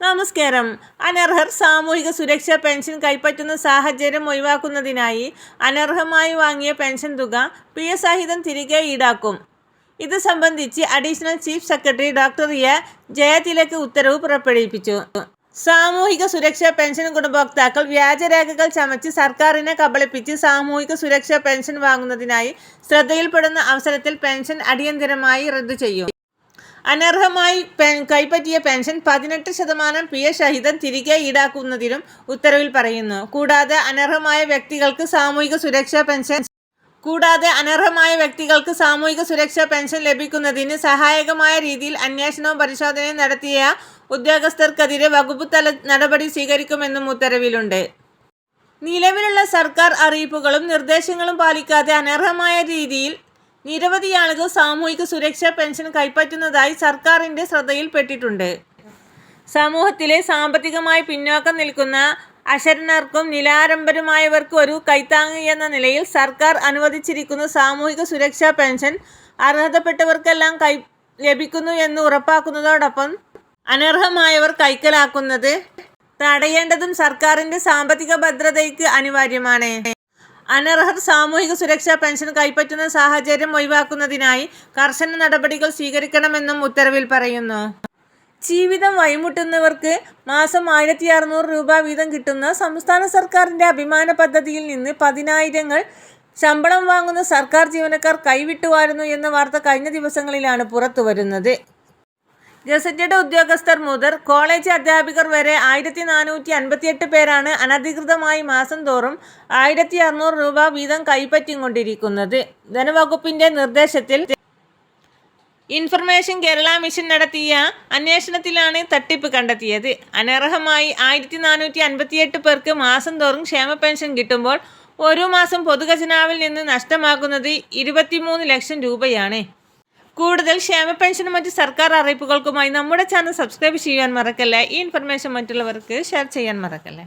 നമസ്കാരം. അനർഹർ സാമൂഹിക സുരക്ഷാ പെൻഷൻ കൈപ്പറ്റുന്ന സാഹചര്യം ഒഴിവാക്കുന്നതിനായി അനർഹമായി വാങ്ങിയ പെൻഷൻ തുക പി എസ് സഹിതം തിരികെ ഈടാക്കും. ഇത് സംബന്ധിച്ച് additional chief secretary doctor A. Jayathilak ഉത്തരവ് പുറപ്പെടുവിപ്പിച്ചു. സാമൂഹിക സുരക്ഷാ പെൻഷൻ ഗുണഭോക്താക്കൾ വ്യാജരേഖകൾ ചമച്ച് സർക്കാരിനെ കബളിപ്പിച്ച് സാമൂഹിക സുരക്ഷാ പെൻഷൻ വാങ്ങുന്നതിനായി ശ്രദ്ധയിൽപ്പെടുന്ന അവസരത്തിൽ പെൻഷൻ അടിയന്തരമായി റദ്ദു ചെയ്യും. അനർഹമായി കൈപ്പറ്റിയ പെൻഷൻ പതിനെട്ട് ശതമാനം പി എ സഹിതം തിരികെ ഈടാക്കുന്നതിനും ഉത്തരവിൽ പറയുന്നു. കൂടാതെ അനർഹമായ വ്യക്തികൾക്ക് സാമൂഹിക സുരക്ഷാ പെൻഷൻ കൂടാതെ അനർഹമായ വ്യക്തികൾക്ക് സാമൂഹിക സുരക്ഷാ പെൻഷൻ ലഭിക്കുന്നതിന് സഹായകമായ രീതിയിൽ അന്വേഷണവും പരിശോധനയും നടത്തിയ ഉദ്യോഗസ്ഥർക്കെതിരെ വകുപ്പ് തല നടപടി സ്വീകരിക്കുമെന്നും ഉത്തരവിലുണ്ട്. നിലവിലുള്ള സർക്കാർ അറിയിപ്പുകളും നിർദ്ദേശങ്ങളും പാലിക്കാതെ അനർഹമായ രീതിയിൽ നിരവധി ആളുകൾ സാമൂഹിക സുരക്ഷാ പെൻഷൻ കൈപ്പറ്റുന്നതായി സർക്കാരിന്റെ ശ്രദ്ധയിൽപ്പെട്ടിട്ടുണ്ട്. സമൂഹത്തിലെ സാമ്പത്തികമായി പിന്നോക്കം നിൽക്കുന്ന അശരണർക്കും നിലാരംഭരുമായവർക്കും ഒരു കൈത്താങ് എന്ന നിലയിൽ സർക്കാർ അനുവദിച്ചിരിക്കുന്ന സാമൂഹിക സുരക്ഷാ പെൻഷൻ അർഹതപ്പെട്ടവർക്കെല്ലാം കൈ ലഭിക്കുന്നു എന്ന് ഉറപ്പാക്കുന്നതോടൊപ്പം അനർഹമായവർ കൈക്കലാക്കുന്നത് തടയേണ്ടതും സർക്കാരിന്റെ സാമ്പത്തിക ഭദ്രതയ്ക്ക് അനിവാര്യമാണ്. അനർഹർ സാമൂഹിക സുരക്ഷാ പെൻഷൻ കൈപ്പറ്റുന്ന സാഹചര്യം ഒഴിവാക്കുന്നതിനായി കർശന നടപടികൾ സ്വീകരിക്കണമെന്നും ഉത്തരവിൽ പറയുന്നു. ജീവിതം വഴിമുട്ടുന്നവർക്ക് മാസം ആയിരത്തി അറുന്നൂറ് രൂപ വീതം കിട്ടുന്ന സംസ്ഥാന സർക്കാരിന്റെ അഭിമാന പദ്ധതിയിൽ നിന്ന് പതിനായിരങ്ങൾ ശമ്പളം വാങ്ങുന്ന സർക്കാർ ജീവനക്കാർ കൈവിട്ടുവാരുന്നു എന്ന വാർത്ത കഴിഞ്ഞ ദിവസങ്ങളിലാണ് പുറത്തു ഗസറ്റഡ് ഉദ്യോഗസ്ഥർ മുതൽ കോളേജ് അധ്യാപകർ വരെ ആയിരത്തി നാനൂറ്റി അൻപത്തിയെട്ട് പേരാണ് അനധികൃതമായി മാസം തോറും ആയിരത്തി അറുന്നൂറ് രൂപ വീതം കൈപ്പറ്റിക്കൊണ്ടിരിക്കുന്നത്. ധനവകുപ്പിന്റെ നിർദ്ദേശത്തിൽ ഇൻഫർമേഷൻ കേരള മിഷൻ നടത്തിയ അന്വേഷണത്തിലാണ് തട്ടിപ്പ് കണ്ടെത്തിയത്. അനർഹമായി ആയിരത്തി നാനൂറ്റി അൻപത്തിയെട്ട് പേർക്ക് മാസം തോറും ക്ഷേമ പെൻഷൻ കിട്ടുമ്പോൾ ഓരോ മാസം പൊതുഖജനാവിൽ നിന്ന് നഷ്ടമാകുന്നത് ഇരുപത്തിമൂന്ന് ലക്ഷം രൂപയാണ്. കൂടുതൽ ക്ഷേമ പെൻഷനും മറ്റ് സർക്കാർ അറിയിപ്പുകൾക്കുമായി നമ്മുടെ ചാനൽ സബ്സ്ക്രൈബ് ചെയ്യാൻ മറക്കല്ലേ? ഈ ഇൻഫർമേഷൻ മറ്റുള്ളവർക്ക് ഷെയർ ചെയ്യാൻ മറക്കല്ലേ?